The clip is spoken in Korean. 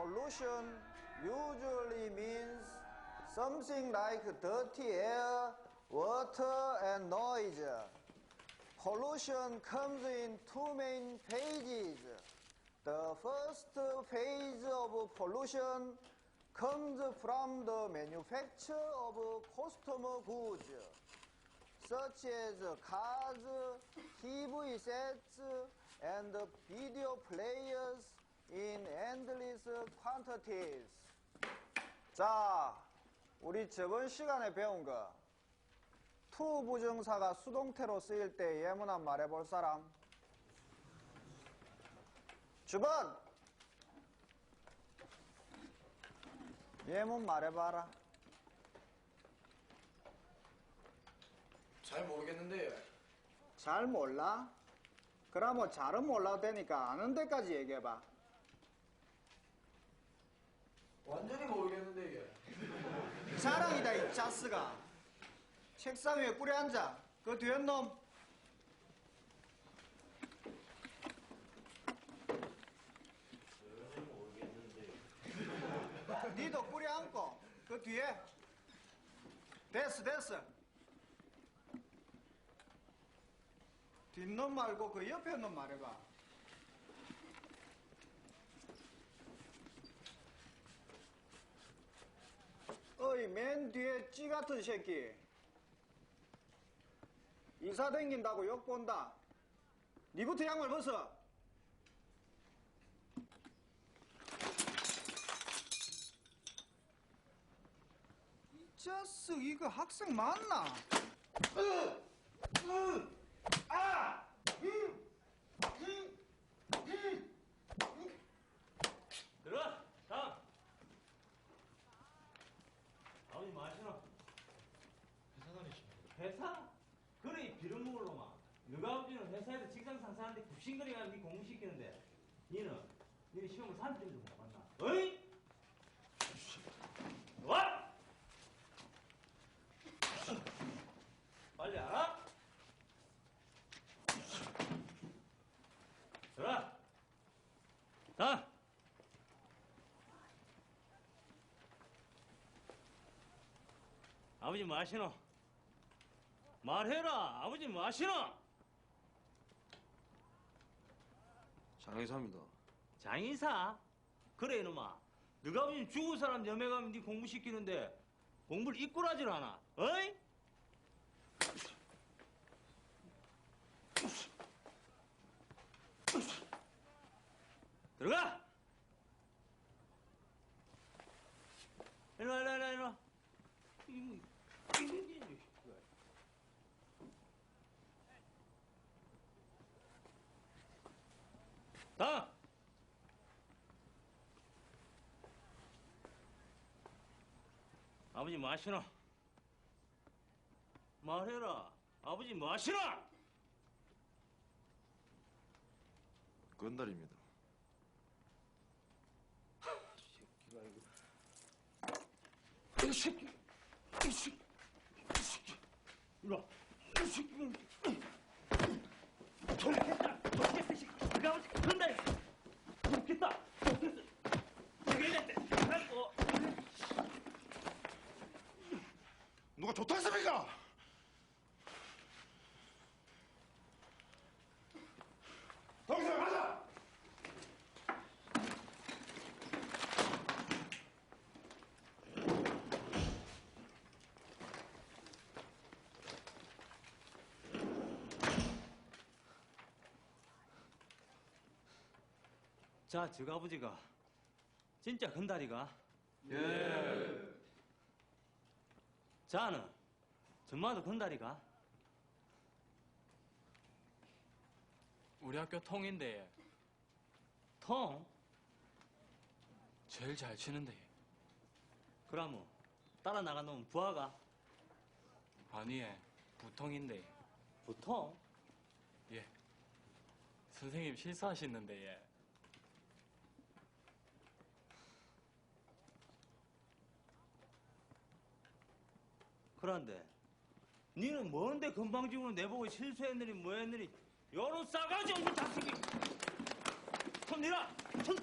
pollution usually means something like dirty air, water, and noise. Pollution comes in two main phases. The first phase of pollution comes from the manufacture of customer goods, such as cars, TV sets, and video players quantities. 자, 우리 저번 시간에 배운 거투 부정사가 수동태로 쓰일 때 예문한 말해볼 사람 주번 예문 말해봐라 잘 모르겠는데요. 잘 몰라? 그럼 뭐 잘은 몰라도 되니까 아는 데까지 얘기해봐 완전히 모르겠는데 이게. 자랑이다 이 짜스가. 책상 위에 꾸려 앉아. 그 뒤에 놈. 니도 꾸려 앉고 그 뒤에. 됐어 됐어. 뒷놈 말고 그 옆에 놈 말해봐 맨 뒤에 찌 같은 새끼 이사 댕긴다고 욕 본다 니부터 양말 벗어 이 자식 이거 학생 맞나? 들어! 다음! 아버님 뭐 하시노? 회사 다니십니까? 회사? 그래 이 비름먹을 아버지는 회사에서 직장 상사한테 굽신거리가 네 공부시키는데 니는 니는 시험을 3점도 못 봤나? 어이? 와! 빨리 알아? 들어! 다음! 아버지 뭐 하시노? 말해라. 아버지 뭐 하시노? 장의사입니다. 장인사? 그래 이놈아. 너가 아버지 죽은 사람 염에 가면 네 공부시키는데 공부를 이꾸라질 않아. 어이? 들어가! 일로 와, 일로 와, 일로 와, 일로 와. 이거, 이거, 이거, 이거. 다음! 아버지 뭐 하시노? 말해라. 아버지 뭐 하시노? 건달입니다. 새끼가 이거. 이 새끼. 이 새끼. 이 새끼. 이리 와. 이 새끼. 좋겠다. 좋겠다. 이 새끼. 네가 아버지 그런다. 좋겠다. 좋겠어. 저기 이랬대. 아이고. 누가 좋다 했습니까? 동생 가자! 자, 저가 아버지가 진짜 건다리가. 예. 자는 전마도 건다리가. 우리 학교 통인데 통. 제일 잘 치는데 그러면 따라 나간 놈은 부하가 아니에 부통인데 보통. 예 선생님 실수하시는데 예 그런데 니는 뭔데 건방지고는 내보고 실수했느니 뭐했느니 요런 싸가지 없는 자식이. 손 내라 손